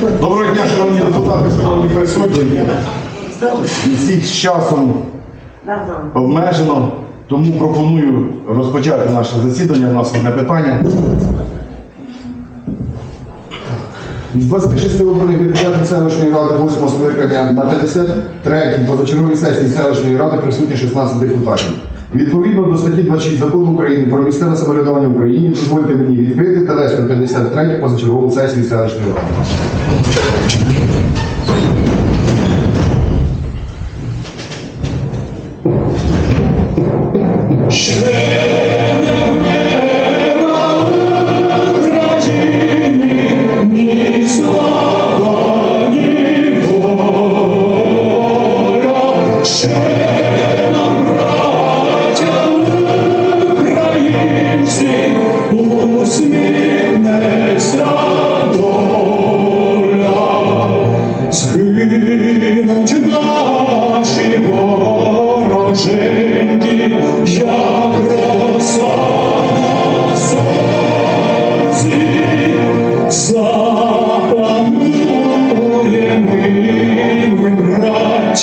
Доброго дня, шановні депутати, шановні присутні. Всіх з часом обмежено, тому пропоную розпочати наше засідання. У нас одне питання. З 26 виборних депутатів селищної ради 8 скликання на 53-й позачерговій сесії селищної ради присутні 16 депутатів. Відповідно до статті 26 закону України про місцеве самоврядування в Україні, дозвольте мені відкрити вести 53 позачергову сесію селищної ради.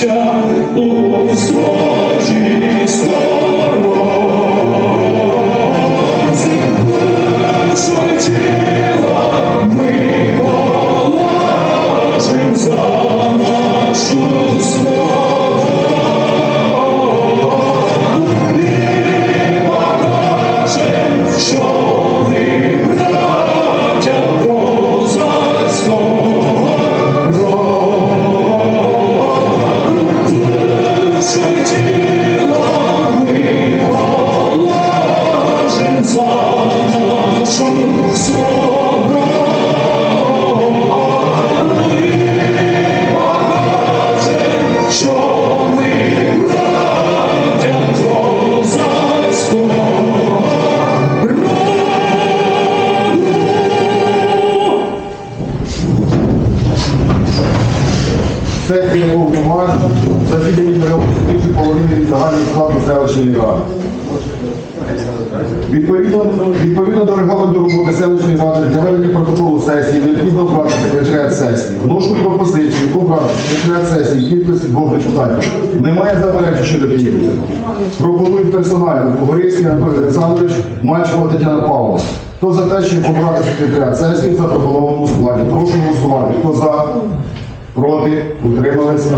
Браття, у схожій козацького роду. Сесія немає. Засідання половини від загального складу селищної ради. Відповідно, відповідно до регламенту роботи селищної ради для ведення протоколу сесії необхідно обрати секретаріат сесії. Вношу пропозицію обрати секретаріат сесії кількості двох депутатів. Немає заперечень щодо кількості. Пропонують персонально Горівський Анатолій Олександрович, Мальчикова Тетяна Павловна. Хто за те, щоб обрати секретаріат сесії в запропонованому складі? Прошу голосувати. Хто за? Проти? Утрималися?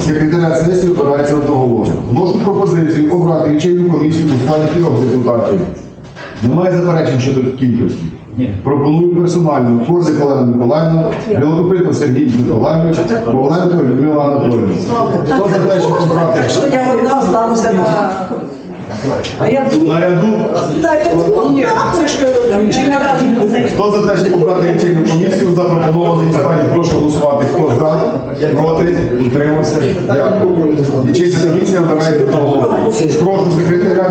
Секретаріат сесії обирається одноголосно. Вношу пропозицію обрати лічильну комісію у складі трьох депутатів. Немає заперечень щодо кількості. Пропоную персонально Корзик Олена Миколаївна, Білокопитко Сергій Миколаївич, Павленко Людмила Анатолійовна. Хто за те, щоб обрати я одна остануся А я думаю, наряду? це ж Хто за те, щоб обрати лічильну комісію запропонований питання, прошу голосувати. Хто за? Проти? Утримався? Дякую. Лічильна комісія обирає одного. Прошу секретаря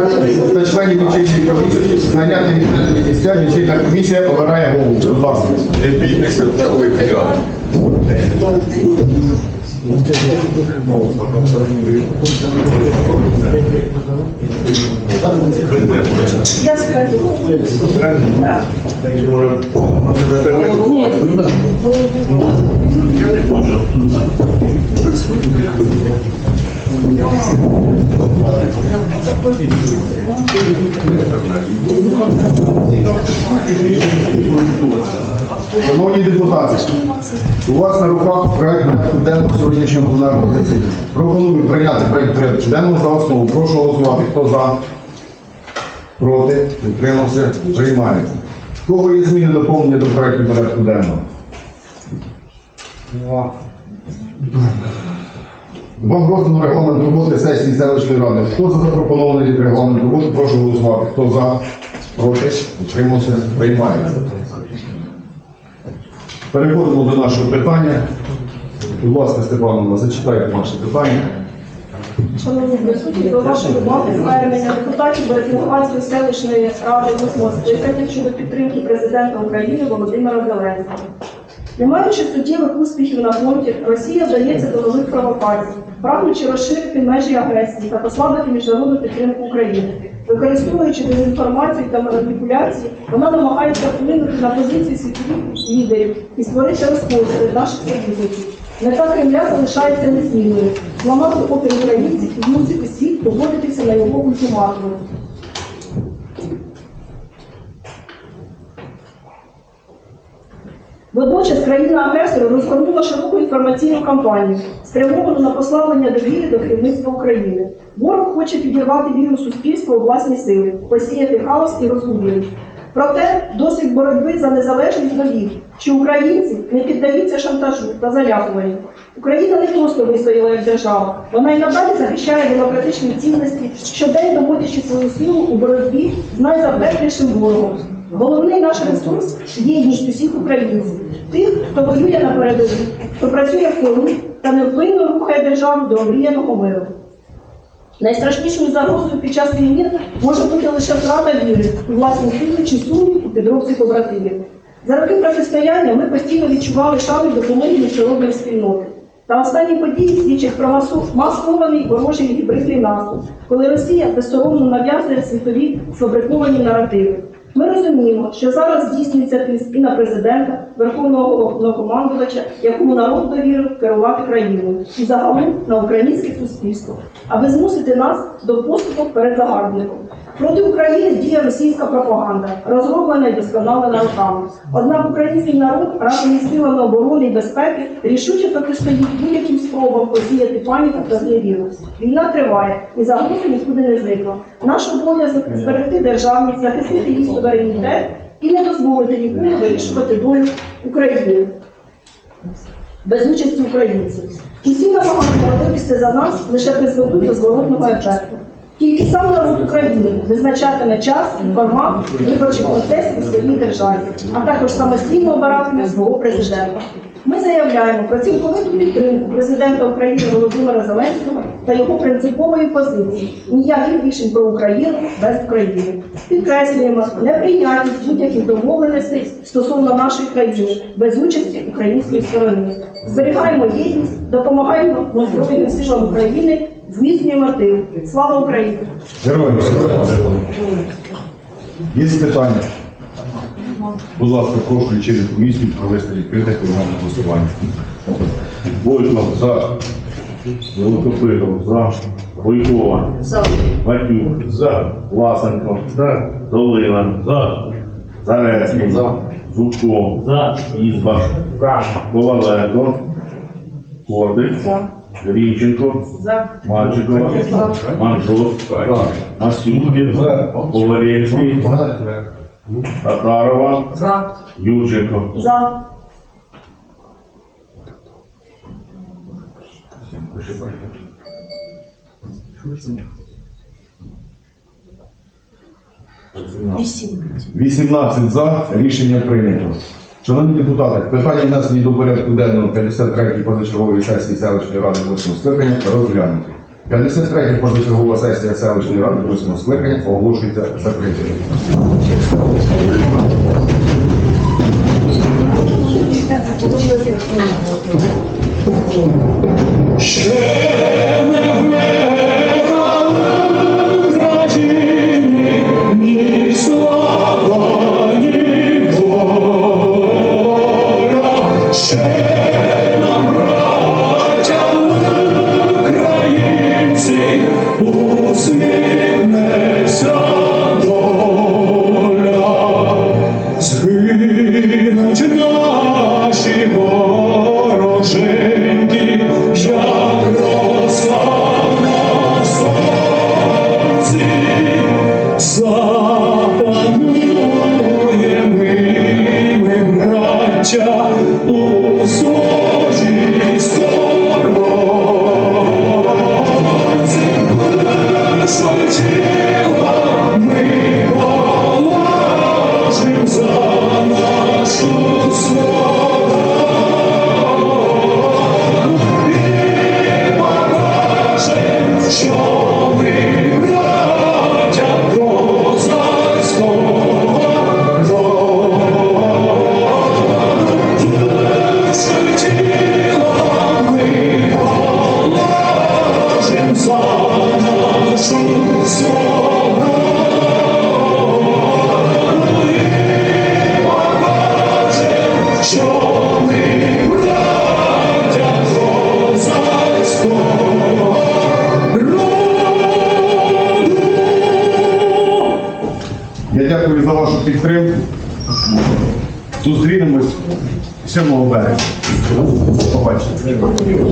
та членів лічильної комісії зайняти місця. Лічильна комісія обирає голову. Будь ласка. Я скажу. Шановні депутати, у вас на руках проект денного сьогоднішнього пленарного засідання. Пропоную прийняти порядку денного за основу. Прошу голосувати. Хто за? Проти? Утримався? Приймається. Кого є зміни доповнення до проекту порядку денного? Вам роздано регламент роботи сесії селищної ради. Хто за запропонований регламент роботи, прошу голосувати. Хто за? Проти? Утримався? Приймається. Переходимо до нашого питання. Будь ласка, Степановна, зачитайте ваше питання. Шановні присутні, до вашої уваги звернення депутатів Березноградської селищної ради 8 скликання щодо підтримки президента України Володимира Зеленського. Не маючи суттєвих успіхів на фронті, Росія вдається до нових провокацій, прагнучи розширити межі агресії та послабити міжнародну підтримку України. Використовуючи дезінформацію та маніпуляції, вона намагається вплинути на позиції світових лідерів і створити розкол серед наших союзників. Мета Кремля залишається незмінною зламати опір українців і змусити світ погодитися на його ультиматуми. Водночас країна-агресор розгорнула широку інформаційну кампанію, спрямовану на послаблення довіри до керівництва України. Ворог хоче підірвати віру суспільства у власні сили, посіяти хаос і розгублення. Проте досвід боротьби за незалежність довів, що українці не піддаються шантажу та залякуванню. Україна не просто вистояла як держава, вона й надалі захищає демократичні цінності, щоденно доводячи свою силу у боротьбі з найзапеклішим ворогом. Головний наш ресурс єдність усіх українців, тих, хто воює на передовій, хто працює в тилу та невпинно рухає державу до омріяного миру. Найстрашнішою загрозою під час війни може бути лише втрата віри у власні сили чи сумнів у підробці побратимів. За роки протистояння ми постійно відчували шану допомоги міжнародної спільноти. Та останні події свідчать про масований ворожий гібридний наступ, коли Росія безсоромно нав'язує світові сфабриковані наративи. Ми розуміємо, що зараз здійснюється тиск і на президента, верховного головнокомандувача, якому народ довірив керувати країною, і загалом на українське суспільство, аби змусити нас до поступу перед загарбником. Проти України діє російська пропаганда, розроблена і досконалена роками. Однак український народ разом із силами оборони і безпеки рішуче протистоїть будь-яким спробам посіяти паніку та зневіру. Війна триває і загроза нікуди не зникла. Наш обов'язок зберегти державність, захистити її суверенітет і не дозволити нікому вирішувати долю України без участі українців. Усі намагання вивести за нас лише призведуть до зворотного ефекту. Тільки сам народ України визначатиме час формат виборчих процесів у своїй державі, а також самостійно обиратиме свого президента. Ми заявляємо про цілковиту підтримку президента України Володимира Зеленського та його принципової позиції ніяких рішень про Україну без України. Підкреслюємо неприйнятність будь-яких домовленостей стосовно нашої країни без участі української сторони. Зберігаємо єдність, допомагаємо Збройним силам України, зміцнюємо тил. Слава Україні! Героям слава. Є питання? Будь ласка, прошу через комісію провести відкрите поіменне голосування. Бойко за. Великопитов за. Бойкова. За. Матюк. За. Власенко. За. Долина. За. Зарецький. За. Зубко. За. Ізбаш. За. Коваленко. Кордик. За. Грінченко. За. Мальчикова. Манжур. Масюкін. Поварєвський. Татарова. За. Юрченко. За. Вісім. 18 за, рішення прийнято. Шановні депутати, питання внесені до порядку денного 53-ї позачергової сесії селищної ради 8 скликання розглянути. 53-я позачергова сесія селищної ради 8 скликання оголошується закритою.